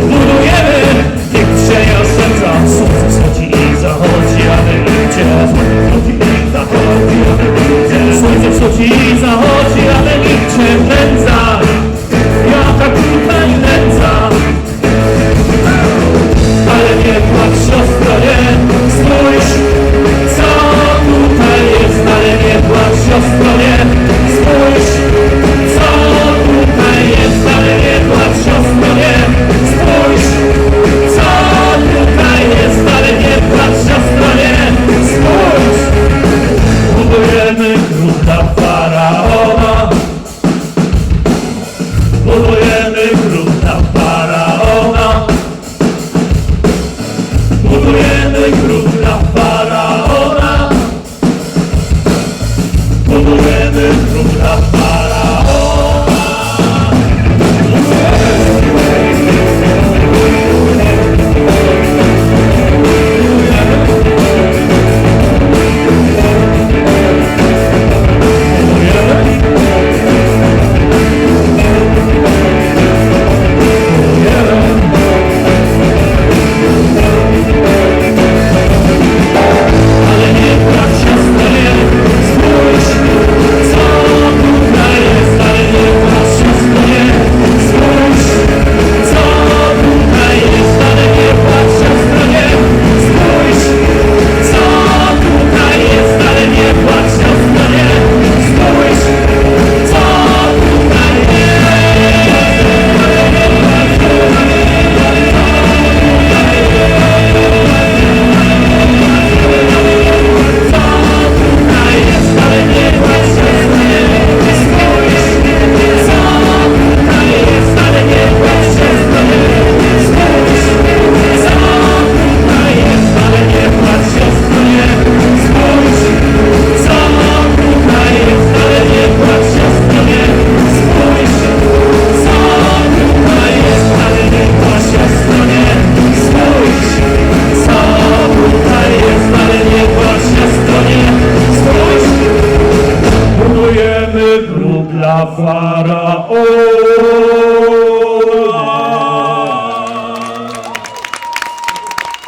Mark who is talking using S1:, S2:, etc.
S1: Budujemy tych przejazdem za słów wschodzi i zachodzi, a my gdzie the Będziemy brud dla Faraona.